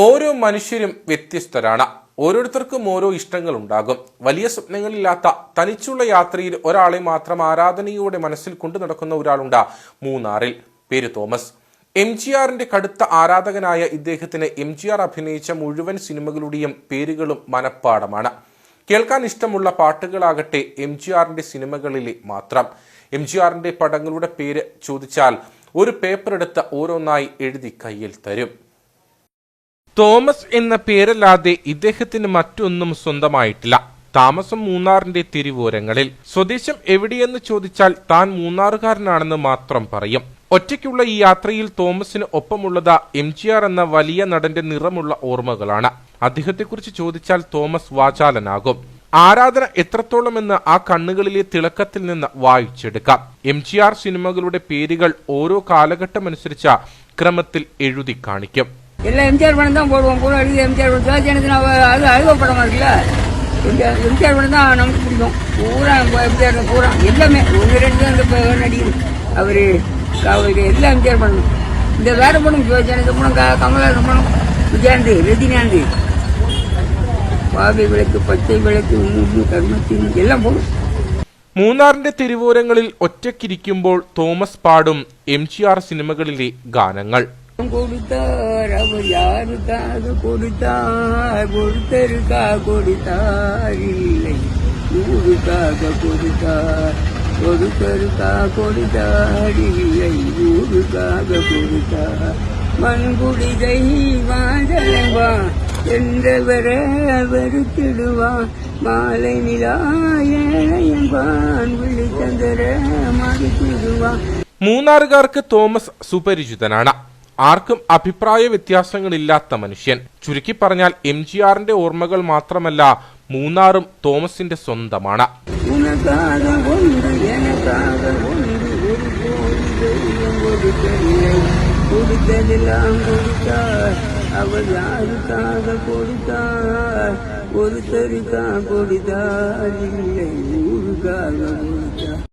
ഓരോ മനുഷ്യരും വ്യത്യസ്തരാണ്. ഓരോരുത്തർക്കും ഓരോ ഇഷ്ടങ്ങൾ ഉണ്ടാകും വലിയ സ്വപ്നങ്ങളില്ലാത്ത തനിച്ചുള്ള യാത്രയിൽ ഒരാളെ മാത്രം ആരാധനയോടെ മനസ്സിൽ കൊണ്ടു നടക്കുന്ന ഒരാളുണ്ട് മൂന്നാറിൽ. പേര് തോമസ്. എം ജി ആറിന്റെ കടുത്ത ആരാധകനായ ഇദ്ദേഹത്തിന് എം ജി ആർ അഭിനയിച്ച മുഴുവൻ സിനിമകളുടെയും പേരുകളും മനഃപ്പാടമാണ്. കേൾക്കാൻ ഇഷ്ടമുള്ള പാട്ടുകളാകട്ടെ എം ജി ആറിന്റെ സിനിമകളിലെ മാത്രം. എം ജി ആറിന്റെ പടങ്ങളുടെ പേര് ചോദിച്ചാൽ ഒരു പേപ്പർ എടുത്ത് ഓരോന്നായി എഴുതി കയ്യിൽ തരും. തോമസ് എന്ന പേരല്ലാതെ ഇദ്ദേഹത്തിന് മറ്റൊന്നും സ്വന്തമായിട്ടില്ല. താമസം മൂന്നാറിന്റെ തിരുവോരങ്ങളിൽ. സ്വദേശം എവിടെയെന്ന് ചോദിച്ചാൽ താൻ മൂന്നാറുകാരനാണെന്ന് മാത്രം പറയും. ഒറ്റയ്ക്കുള്ള ഈ യാത്രയിൽ തോമസിന് ഒപ്പമുള്ളത് എം ജി ആർ എന്ന വലിയ നടന്റെ നിറമുള്ള ഓർമ്മകളാണ്. അദ്ദേഹത്തെക്കുറിച്ച് ചോദിച്ചാൽ തോമസ് വാചാലനാകും. ആരാധന എത്രത്തോളമെന്ന് ആ കണ്ണുകളിലെ തിളക്കത്തിൽ നിന്ന് വായിച്ചെടുക്കാം. എം ജി ആർ സിനിമകളുടെ പേരുകൾ ഓരോ കാലഘട്ടമനുസരിച്ച് ക്രമത്തിൽ എഴുതി കാണിക്കും. எல்லாம் எம்ஜிஆர் படம் தான் போடுவோம் கூட அடிக்க எம்ஜிஆர் படம் சிவாஜி அது அழுவ படமா இருக்குல்ல எம்ஜிஆர் எம்ஜிஆர் படம் தான் நமக்கு பிடிக்கும் பூரா இப்ப எம்ஜிஆர் பூரா எல்லாமே ஒன்று ரெண்டு தான் இந்த இப்ப நடிகர் அவரு அவருக்கு எல்லாம் எம்ஜிஆர் படம் இந்த வேற படம் சிவாஜி கணேசன் படம் க- கமலஹாசன் படம் விஜயாந்த் ரஜினிகாந்த் பாவை விளக்கு பச்சை விளக்கு உண்ணு கர்மத்தின் எல்லாம் போடும் മൂന്നാറിന്റെ തിരുവോരങ്ങളിൽ ഒറ്റയ്ക്കിരിക്കുമ്പോൾ തോമസ് പാടും എം ജി ആർ സിനിമകളിലെ ഗാനങ്ങൾ கொடுத்தார் அவர் யாருக்காக கொடுத்தார் ஒருத்தருக்காக கொடுத்தார் இல்லை ஊருக்காக கொடுத்தார் ஒருத்தருக்காக கொடுத்தார் இல்லை ஊருக்காக கொடுத்தார் மண்குடிதை வாழவா என்றவர வெறுத்திடுவான் மாலை நிலா ஏழையம்பான் விழித்தந்தர மறுத்திடுவான் മൂന്നാറുകാർക്ക് തോമസ് സുപരിചിതനാണ് ആർക്കും അഭിപ്രായ വ്യത്യാസങ്ങളില്ലാത്ത മനുഷ്യൻ. ചുരുക്കി പറഞ്ഞാൽ എം ജി ആറിന്റെ ഓർമ്മകൾ മാത്രമല്ല മൂന്നാറും തോമസിന്റെ സ്വന്തമാണ്. ഒരു